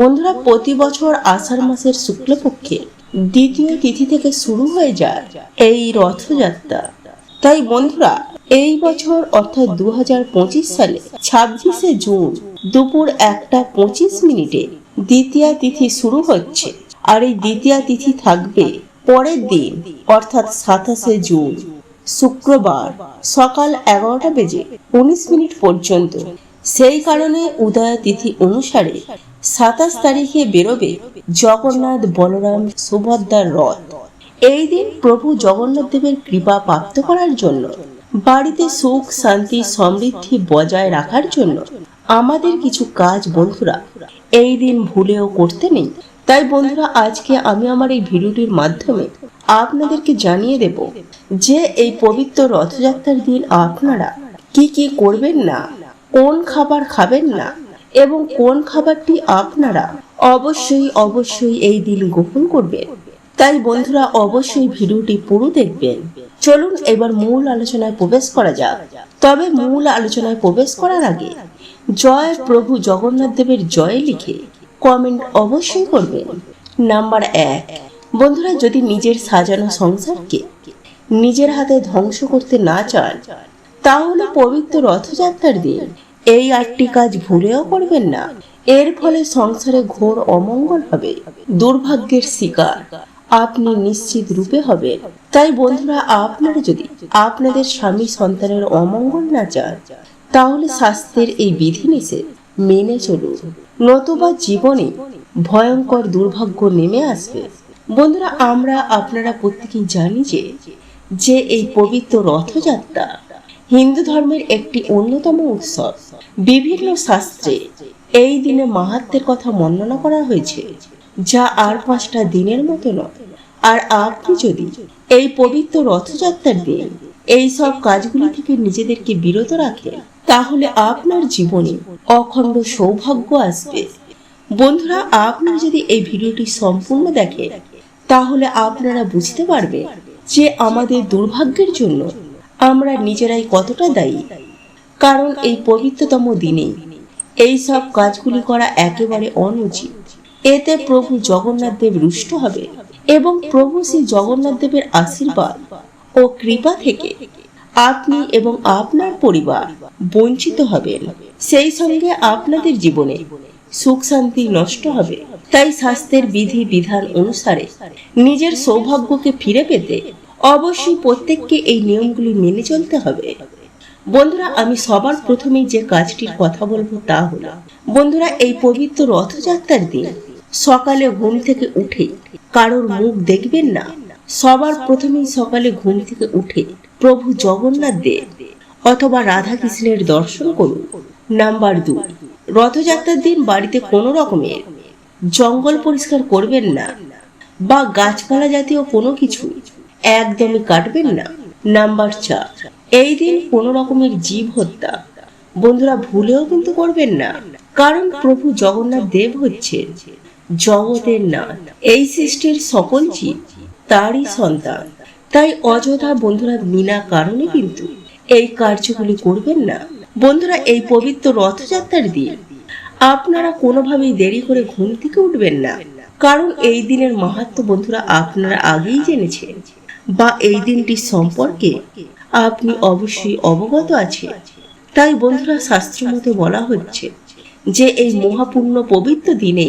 বন্ধুরা, প্রতি বছর আষাঢ় মাসের শুক্লপক্ষে দ্বিতীয় তিথি থেকে শুরু হয়ে যায় এই রথযাত্রা। তাই বন্ধুরা, এই বছর অর্থাৎ দু হাজার পঁচিশ সালে ছাব্বিশে জুন দুপুর একটা পঁচিশ মিনিটে দ্বিতীয় তিথি শুরু হচ্ছে। আর এই দ্বিতীয় তিথি থাকবে পরের দিন, অর্থাৎ সাতাশে জুন, শুক্রবার সকাল এগারোটা বেজে উনিশ মিনিট পর্যন্ত। সেই কারণে উদয় তিথি অনুসারে সাতাশ তারিখে বেরোবে জগন্নাথ বলরাম সুভদ্রার রথ। এই দিন প্রভু জগন্নাথ দেবের কৃপা প্রাপ্ত করার জন্য, বাড়িতে সুখ, শান্তি, সমৃদ্ধি বজায় রাখার জন্য আমাদের কিছু কাজ বন্ধুরা এই দিন ভুলেও করতে নেই। তাই বন্ধুরা, আজকে আমি আমার এই ভিডিওটির মাধ্যমে আপনাদেরকে জানিয়ে দেব যে এই পবিত্র রথযাত্রার দিন আপনারা কি কি করবেন না কোন খাবার খাবেন না এবং কোন খাবারটি আপনারা অবশ্যই অবশ্যই এই দিন গ্রহণ করবেন। তাই বন্ধুরা, অবশ্যই ভিডিওটি পুরো দেখবেন। চলুন এবার মূল আলোচনায় প্রবেশ করা যাক। তবে মূল আলোচনায় প্রবেশ করার আগে জয় প্রভু জগন্নাথ দেবের জয় লিখে কমেন্ট অবশ্যই করবেন। নাম্বার এক, বন্ধুরা, যদি নিজের সাজানো সংসারকে নিজের হাতে ধ্বংস করতে না চান তাহলে পবিত্র রথযাত্রার দিন। এই আটটি কাজ ভুলেও করবেন না। এর ফলে সংসারে ঘোর অমঙ্গল হবে, দুর্ভাগ্যের শিকার। আপনি নিশ্চিত রূপে হবেন। তাই বন্ধুরা, আপনারা যদি আপনাদের স্বামী সন্তানের অমঙ্গল না চান, তাহলে স্বাস্থ্যের এই বিধিনিষেধ মেনে চলুন। নতুবা জীবনে ভয়ঙ্কর দুর্ভাগ্য নেমে আসবে। বন্ধুরা, আমরা আপনারা প্রত্যেকেই জানি যে যে এই পবিত্র রথযাত্রা হিন্দু ধর্মের একটি অন্যতম উৎসব। বিভিন্ন শাস্ত্রে এই দিনে মাহাত্মের কথা বর্ণনা করা হয়েছে, যা আর পাঁচটা দিনের মতো নয়। আর আপনি যদি এই পবিত্র রথযাত্রার দিন এই সব কাজগুলি থেকে নিজেদেরকে বিরত রাখেন, তাহলে আপনার জীবনে অখণ্ড সৌভাগ্য আসবে। বন্ধুরা, আপনারা যদি এই ভিডিওটি সম্পূর্ণ দেখেন, তাহলে আপনারা বুঝতে পারবেন যে আমাদের দুর্ভাগ্যের জন্য আমরা নিজেরাই কতটা দায়ী? কারণ এই পবিত্রতম দিনে এই সব কাজগুলি করা একেবারে অনুচিত। এতে প্রভু জগন্নাথ দেব রুষ্ট হবে এবং প্রভু শ্রী জগন্নাথ দেবের আশীর্বাদ ও কৃপা থেকে আপনি এবং আপনার পরিবার বঞ্চিত হবেন। সেই সঙ্গে আপনাদের জীবনে সুখ শান্তি নষ্ট হবে। তাই স্বাস্থ্যের বিধি বিধান অনুসারে নিজের সৌভাগ্যকে ফিরে পেতে অবশ্যই প্রত্যেককে এই নিয়মগুলি মেনে চলতে হবে। বন্ধুরা, আমি সবার প্রথমেই যে কাজটির কথা বলব তা হলো, বন্ধুরা, এই পবিত্র রথযাত্রার দিন সকালে ঘুম থেকে উঠে কারোর মুখ দেখবেন না। সবার প্রথমেই সকালে ঘুম থেকে উঠে প্রভু জগন্নাথ দেব অথবা রাধা কৃষ্ণের দর্শন করুন। নাম্বার দুই রথযাত্রার দিন বাড়িতে কোনো রকমের জঙ্গল পরিষ্কার করবেন না বা গাছপালা জাতীয় কোনো কিছু একদমই কাটবেন না। নাম্বার চার, এই দিন কোনো রকমের জীব হত্যা। বন্ধুরা, ভুলেও কিন্তু করবেন না। কারণ প্রভু জগন্নাথ দেব হচ্ছে জগতের নাথ। এই সৃষ্টির সকল জীব তারই সন্তান। তাই অযথা বন্ধুরা, বিনা কারণে কিন্তু এই কার্যগুলি করবেন না। বন্ধুরা, এই পবিত্র রথযাত্রার দিন আপনারা কোনোভাবেই দেরি করে ঘুম থেকে উঠবেন না। কারণ এই দিনের মাহাত্ম বন্ধুরা, আপনারা আগেই জেনেছেন। বা এই দিনটি সম্পর্কে আপনি অবশ্যই অবগত আছেন তাই বন্ধুরা শাস্ত্র মতে বলা হচ্ছে যে এই মহাপূর্ণ পবিত্র দিনে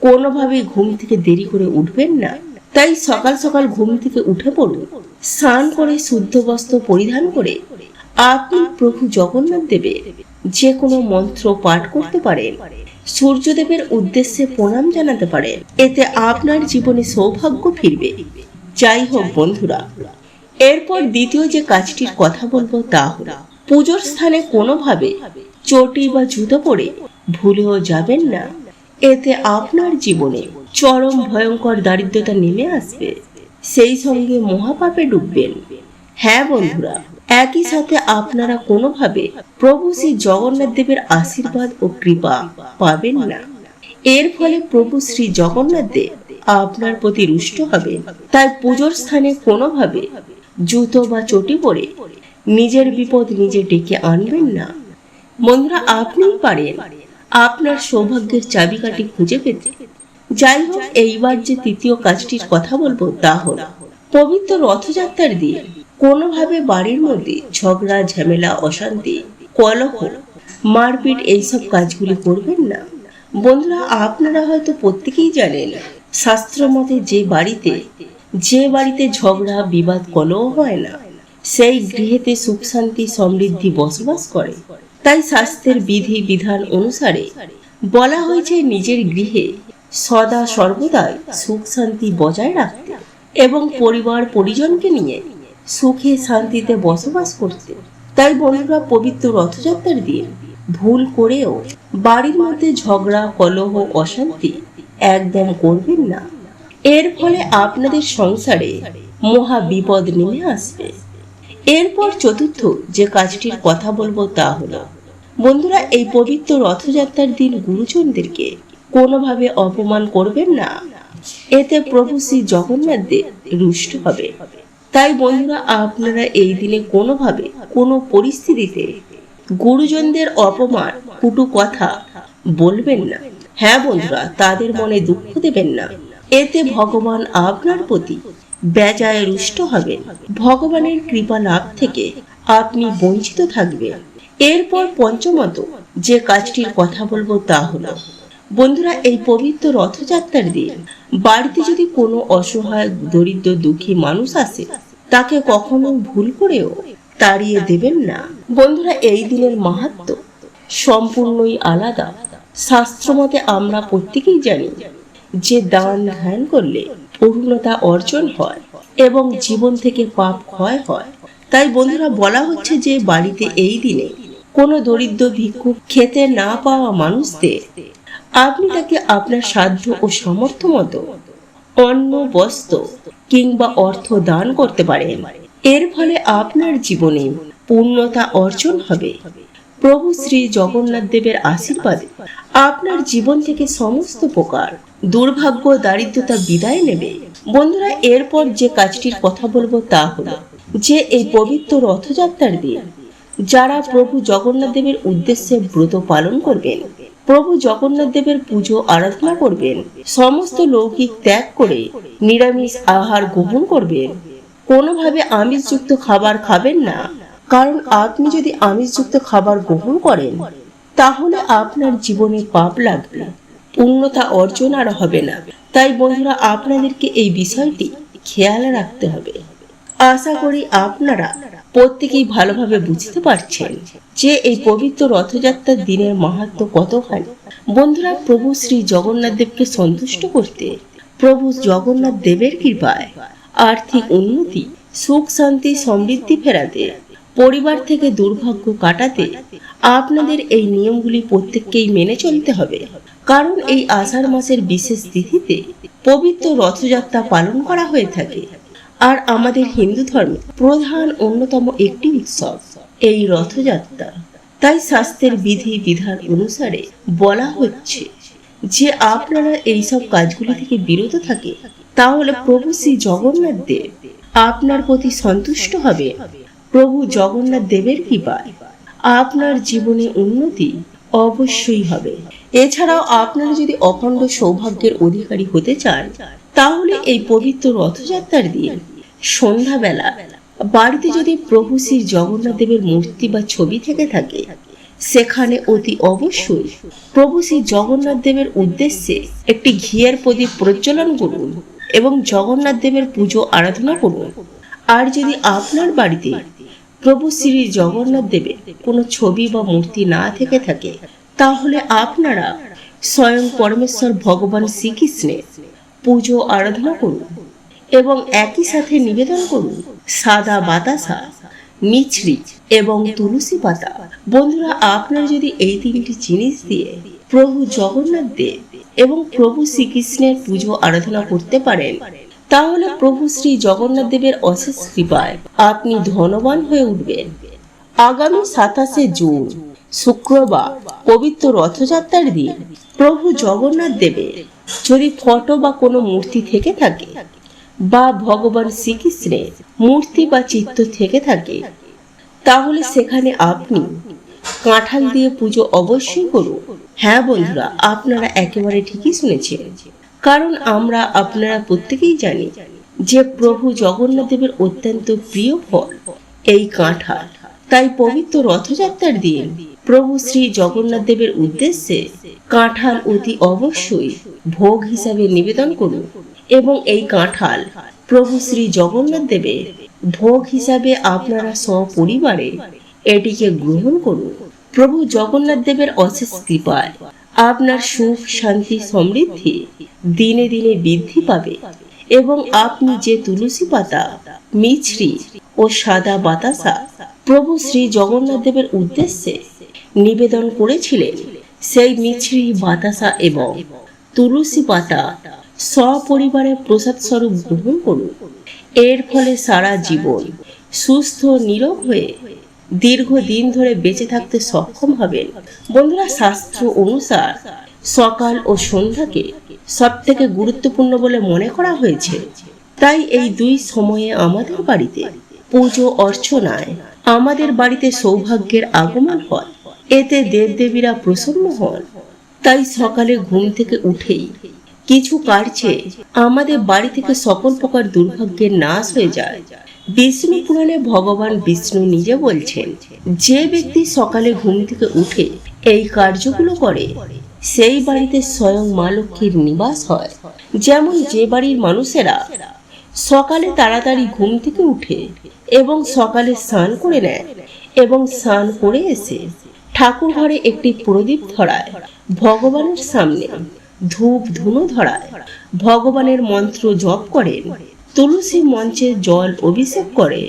কোনোভাবে ঘুম থেকে দেরি করে উঠবেন না। তাই সকাল সকাল ঘুম থেকে উঠে পড়ুন, স্নান করে শুদ্ধ বস্ত্র পরিধান করে আপনি প্রভু জগন্নাথ দেবের যে কোনো মন্ত্র পাঠ করতে পারেন, সূর্যদেবের উদ্দেশ্যে প্রণাম জানাতে পারেন। এতে আপনার জীবনে সৌভাগ্য ফিরবে। যাই হোক বন্ধুরা, এরপর দ্বিতীয় যে কাজটির কথা বলব তা হলো, পুজোর স্থানে কোনোভাবে চটি বা জুতো পরে ভুলেও যাবেন না। এতে আপনার জীবনে চরম ভয়ঙ্কর দারিদ্রতা নেমে আসবে। সেই সঙ্গে মহাপাপে ডুববেন। হ্যাঁ বন্ধুরা, একই সাথে আপনারা কোনোভাবে প্রভু শ্রী জগন্নাথ দেবের আশীর্বাদ ও কৃপা পাবেন না। এর ফলে প্রভু শ্রী জগন্নাথ দেব আপনার প্রতি রুষ্ট হবে। তাই পুজোর স্থানে কোনোভাবে জুতো বা চটি পরে নিজের বিপদ নিজে ডেকে আনবেন না। বন্ধুরা, আপনিই পারেন আপনার সৌভাগ্যের চাবিকাঠি খুঁজে পেতে। যাই হোক, এইবার যে তৃতীয় কাজটির কথা বলব তা হল, পবিত্র রথযাত্রার দিন কোনোভাবে বাড়ির মধ্যে ঝগড়া, ঝামেলা, অশান্তি, কলহ, মারপিট এইসব কাজগুলি করবেন না। বন্ধুরা, আপনারা হয়তো প্রত্যেকেই জানেন শাস্ত্র মতে যে বাড়িতে যে বাড়িতে ঝগড়া, বিবাদ, কলহ হয় না, সেই গৃহেতে সুখ শান্তি সমৃদ্ধি বসবাস করে। তাই শাস্ত্রের বিধি, বিধান অনুসারে বলা হয়েছে নিজের গৃহে সদা সর্বদাই সুখ শান্তি বজায় রাখতে এবং পরিবার, পরিজনকে নিয়ে সুখে, শান্তিতে বসবাস করতে। তাই বন্ধুরা, পবিত্র রথযাত্রার দিন ভুল করেও বাড়ির মধ্যে ঝগড়া, কলহ, অশান্তি একদম করবেন না। এর ফলে আপনাদের সংসারে মহা বিপদ নেমে আসবে। এরপর চতুর্থ যে কাজটির কথা বলব তা হলো, বন্ধুরা, এই পবিত্র রথযাত্রার দিন গুরুজনদেরকে কোনোভাবে অপমান করবেন না। এতে প্রভু শ্রী জগন্নাথ দেব রুষ্ট হবে। তাই বন্ধুরা, আপনারা এই দিনে কোনোভাবে কোনো পরিস্থিতিতে গুরুজনদের অপমান কুটু কথা বলবেন না। হ্যাঁ বন্ধুরা, তাদের মনে দুঃখ দেবেন না। এতে ভগবান আপনার প্রতি বেজায় রুষ্ট হবেন। ভগবানের কৃপা লাভ থেকে আপনি বঞ্চিত থাকবেন। এরপর পঞ্চমত, যে কাজটির কথা বলব তা হলো, বন্ধুরা, এই পবিত্র রথযাত্রার দিন বাড়িতে যদি কোনো অসহায়, দরিদ্র, দুঃখী মানুষ আসে, তাকে কখনো ভুল করেও তাড়িয়ে দেবেন না। বন্ধুরা, এই দিনের মাহাত্ম সম্পূর্ণই আলাদা। শাস্ত্রমতে আমরা প্রত্যেকেই জানি যে দান ধ্যান করলে পূর্ণতা অর্জন হয় এবং জীবন থেকে পাপ ক্ষয় হয়। তাই বন্ধুরা, বলা হচ্ছে যে বাড়িতে এই দিনে কোনো দরিদ্র ভিক্ষুক খেতে না পাওয়া মানুষদের আপনি তাকে আপনার সাধ্য ও সামর্থ্য মতো অন্ন, বস্ত্র কিংবা অর্থ দান করতে পারেন। এর ফলে আপনার জীবনে পূর্ণতা অর্জন হবে। প্রভু শ্রী জগন্নাথ দেবের আশীর্বাদে আপনার জীবন থেকে সমস্ত প্রকার দুর্ভাগ্য, দারিদ্রতা বিদায় নেবে। বন্ধুরা, এরপর যে কাজটির কথা বলব তা হলো যে এই পবিত্র রথযাত্রার দিন, যারা প্রভু জগন্নাথ দেবের উদ্দেশ্যে ব্রত পালন করবেন, প্রভু জগন্নাথ দেবের পুজো, আরাধনা করবেন, সমস্ত লৌকিক ত্যাগ করে নিরামিষ আহার গ্রহণ করবেন, কোনোভাবে আমিষযুক্ত খাবার খাবেন না কারণ আপনি যদি আমিষযুক্ত খাবার গ্রহণ করেন, তাহলে আপনার জীবনে পাপ লাগবে, পূর্ণতা অর্জন আর হবে না। তাই বন্ধুরা, আপনাদেরকে এই বিষয়টি খেয়াল রাখতে হবে। আশা করি আপনারা প্রত্যেকেই ভালোভাবে বুঝতে পারছেন যে এই পবিত্র রথযাত্রার দিনের মাহাত্ম কতখানি। বন্ধুরা, প্রভু শ্রী জগন্নাথ দেবকে সন্তুষ্ট করতে প্রভু জগন্নাথ দেবের কৃপায় আর্থিক উন্নতি, সুখ শান্তি, সমৃদ্ধি ফেরাতে পরিবার থেকে দুর্ভাগ্য কাটাতে আপনাদের এই নিয়মগুলি প্রত্যেককেই মেনে চলতে হবে। কারণ এই আষাঢ় মাসের বিশেষ তিথিতে পবিত্র রথযাত্রা পালন করা হয়ে থাকে। আর আমাদের হিন্দু ধর্মে প্রধান অন্যতম একটি উৎসব, এই রথযাত্রা। তাই স্বাস্থ্যের বিধি বিধান অনুসারে বলা হচ্ছে, যে আপনারা এইসব কাজগুলি থেকে বিরত থাকে, তাহলে প্রভু শ্রী জগন্নাথ দেব আপনার প্রতি সন্তুষ্ট হবে। প্রভু জগন্নাথ দেবের কৃপায় আপনার জীবনে উন্নতি অবশ্যই হবে। এছাড়াও আপনারা যদি অখণ্ড সৌভাগ্যের অধিকারী হতে চান, তাহলে এই পবিত্র রথযাত্রার দিন, সন্ধ্যাবেলা, বাড়িতে যদি প্রভু শ্রী জগন্নাথ দেবের মূর্তি বা ছবি থেকে থাকে, সেখানে অতি অবশ্যই প্রভু শ্রী জগন্নাথ দেবের উদ্দেশ্যে একটি ঘিয়ের প্রদীপ প্রজ্বলন করুন এবং জগন্নাথ দেবের পুজো আরাধনা করুন। আর যদি আপনার বাড়িতে প্রভু শ্রী জগন্নাথ দেবের কোনো ছবি বা মূর্তি না থেকে থাকে, তাহলে আপনারা স্বয়ং পরমেশ্বর ভগবান শ্রীকৃষ্ণের পুজো, আরাধনা করুন এবং একই সাথে নিবেদন করুন সাদা বাতাসা, মিছরি এবং তুলসী পাতা। বন্ধুরা, আপনারা যদি এই তিনটি জিনিস দিয়ে প্রভু জগন্নাথ দেব এবং প্রভু শ্রীকৃষ্ণের পুজো, আরাধনা করতে পারেন তাহলে প্রভু শ্রী জগন্নাথ দেবের অশেষ কৃপায় আপনি ধনবান হয়ে উঠবেন। আগামী সাতাশে জুন, শুক্রবার, পবিত্র রথযাত্রার দিন প্রভু জগন্নাথ দেবের যদি ফটো বা কোনো মূর্তি থেকে থাকে বা ভগবান শ্রীকৃষ্ণের মূর্তি বা চিত্র থেকে থাকে, তাহলে সেখানে আপনি কাঁঠাল দিয়ে পুজো অবশ্যই করুন। হ্যাঁ বন্ধুরা, আপনারা একেবারে ঠিকই শুনেছেন। কারণ আমরা আপনারা প্রত্যেকেই জানি যে প্রভু জগন্নাথ দেবের অত্যন্ত প্রিয় ফল, এই কাঁঠাল। তাই পবিত্র রথযাত্রার দিন প্রভু শ্রী জগন্নাথ দেবের উদ্দেশ্যে কাঁঠাল অতি অবশ্যই ভোগ হিসাবে নিবেদন করুন এবং এই কাঁঠাল প্রভু শ্রী জগন্নাথ দেবের ভোগ হিসাবে আপনারা সপরিবারে এটিকে গ্রহণ করুন। প্রভু জগন্নাথ দেবের অশেষ কৃপায় আপনার সুখ, শান্তি, সমৃদ্ধি দিনে দিনে বৃদ্ধি পাবে এবং আপনি যে তুলসী পাতা, মিছরি ও সাদা বাতাসা প্রভু শ্রী জগন্নাথ দেবের উদ্দেশ্যে নিবেদন করেছিলেন, সেই মিছরি বাতাসা এবং তুলসী পাতা সপরিবারে প্রসাদ স্বরূপ গ্রহণ করুন। এর ফলে সারা জীবন সুস্থ নীরব হয়ে দীর্ঘদিন ধরে বেঁচে থাকতে সক্ষম হবেন। বন্ধুরা, শাস্ত্র অনুসার সকাল ও সন্ধ্যাকে সব থেকে গুরুত্বপূর্ণ বলে মনে করা হয়েছে। তাই এই দুই সময়ে আমাদের বাড়িতে পুজো অর্চনায় আমাদের বাড়িতে সৌভাগ্যের আগমন হয়। এতে দেবদেবীরা প্রসন্ন হন। তাই সকালে ঘুম থেকে উঠেই কিছু কার্যে আমাদের বাড়ি থেকে সকল প্রকার দুর্ভাগ্যের নাশ হয়ে যায়। বিষ্ণু পুরাণে ভগবান বিষ্ণু নিজে বলছেন, যে ব্যক্তি সকালে ঘুম থেকে উঠে এই কার্যগুলো করে, সেই বাড়িতে স্বয়ং মা লক্ষ্মীর নিবাস হয়। যেমন যে বাড়ির মানুষেরা সকালে তাড়াতাড়ি ঘুম থেকে উঠে এবং সকালে স্নান করে নেয় এবং স্নান করে এসে ঠাকুর ঘরে একটি প্রদীপ ধরায়, ভগবানের সামনে ধূপ ধুনো ধরায়, ভগবানের মন্ত্র জপ করেন। তুলসী মঞ্চে জল অভিষেক করে,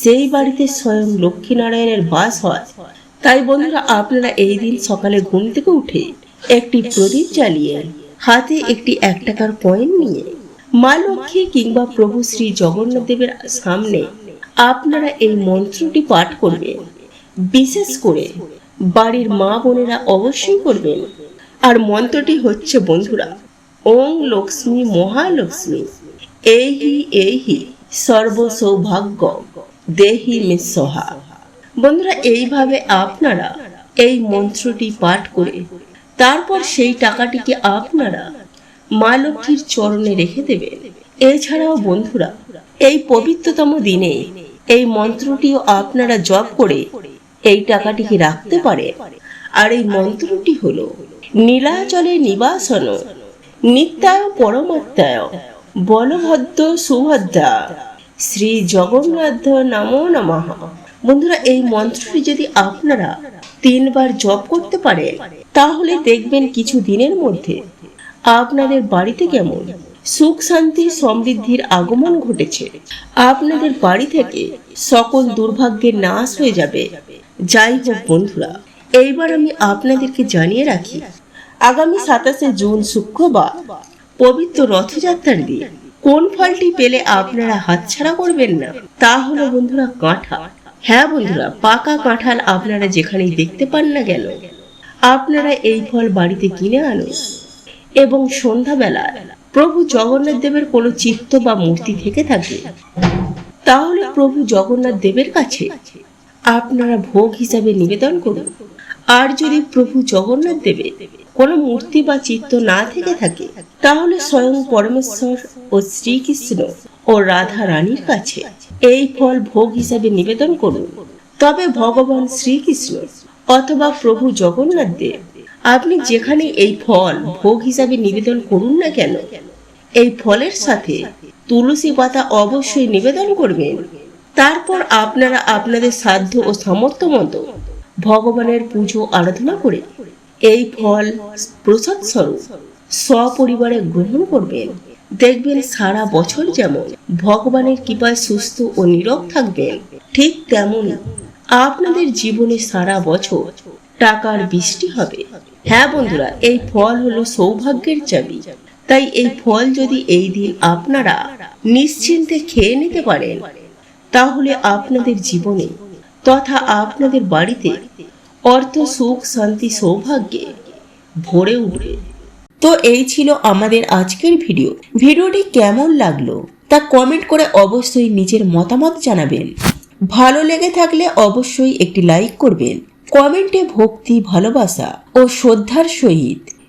সেই বাড়িতে স্বয়ং লক্ষ্মীনারায়ণের বাস হয়। তাই বন্ধুরা, আপনারা এই দিন সকালে ঘুম থেকে উঠে একটি প্রদীপ জ্বালিয়ে, হাতে একটি এক টাকার কয়েন নিয়ে, মা লক্ষ্মী কিংবা প্রভু শ্রী জগন্নাথ দেবের সামনে আপনারা এই মন্ত্রটি পাঠ করবেন। বিশেষ করে বাড়ির মা বোনেরা অবশ্যই করবেন। আর মন্ত্রটি হচ্ছে, বন্ধুরা, ওং লক্ষ্মী মহালক্ষ্মী। এহি এহি সর্ব সৌভাগ্য দেহি মিসহা। বন্ধুরা, এইভাবে আপনারা এই মন্ত্রটি পাঠ করে তারপর সেই টাকাটিকে আপনারা মা লক্ষ্মীর চরণে রেখে দেবেন। এছাড়াও বন্ধুরা, এই পবিত্রতম দিনে এই মন্ত্রটিও আপনারা জপ করে এই টাকাটিকে রাখতে পারেন। আর এই মন্ত্রটি হলো, নীলাচলে নিবাসন, নিত্যায় পরমাত্মায় বলভদ্র সুভদ্রা, শ্রী জগন্নাথ নমো নমঃ। বন্ধুরা, এই মন্ত্রটি যদি আপনারা তিনবার জপ করতে পারেন, তাহলে দেখবেন কিছু দিনের মধ্যে আপনাদের বাড়িতে কেমন সুখ শান্তি সমৃদ্ধির আগমন ঘটেছে। আপনাদের বাড়ি থেকে সকল দুর্ভাগ্যের নাশ হয়ে যাবে। যাই হোক বন্ধুরা, এইবার আমি আপনাদেরকে জানিয়ে রাখি, আগামী সাতাশে জুন শুক্রবার পবিত্র রথযাত্রার দিন কোন ফলটি পেলে আপনারা হাতছাড়া করবেন না, তা হলো বন্ধুরা কাঁঠাল। হ্যাঁ বন্ধুরা, পাকা কাঁঠাল আপনারা যেখানেই দেখতে পান না গেল আপনারা এই ফল বাড়িতে কিনে আনুন। এবং সন্ধ্যাবেলা প্রভু জগন্নাথ দেবের কোনো চিত্ত বা মূর্তি থেকে থাকে, তাহলে প্রভু জগন্নাথ দেবের কাছে আপনারা ভোগ হিসাবে নিবেদন করুন। আর যদি প্রভু জগন্নাথ দেবে কোনো মূর্তি বা চিত্ত না থেকে থাকে, তাহলে স্বয়ং পরমেশ্বর ও শ্রীকৃষ্ণ ও রাধা রানীর কাছে এই ফল ভোগ হিসাবে নিবেদন করুন। তবে ভগবান শ্রীকৃষ্ণ অথবা প্রভু জগন্নাথ দেব, আপনি যেখানে এই ফল ভোগ হিসাবে নিবেদন করুন না কেন, এই ফলের সাথে তুলসী পাতা অবশ্যই নিবেদন করবেন। তারপর আপনারা আপনাদের সাধ্য ও সামর্থ্য মতো ভগবানের পুজো আরাধনা করে এই ফল প্রসাদ স্বরূপ সপরিবারে গ্রহণ করবেন। দেখবেন সারা বছর যেমন ভগবানের কৃপায় সুস্থ ও নীরব থাকবেন। ঠিক তেমনই আপনাদের জীবনে সারা বছর টাকার বৃষ্টি হবে। হ্যাঁ বন্ধুরা, এই ফল হলো সৌভাগ্যের চাবি। তাই এই ফল যদি এই দিন আপনারা নিশ্চিন্তে খেয়ে নিতে পারেন, তাহলে আপনাদের জীবনে তথা আপনাদের বাড়িতে অর্থ, সুখ, শান্তি, সৌভাগ্যে ভরে উঠবে তো এই ছিল আমাদের আজকের ভিডিও। ভিডিওটি কেমন লাগল তা কমেন্ট করে অবশ্যই নিজের মতামত জানাবেন। ভালো লেগে থাকলে অবশ্যই একটি লাইক করবেন। কমেন্টে ভক্তি, ভালোবাসা ও শ্রদ্ধার সহিত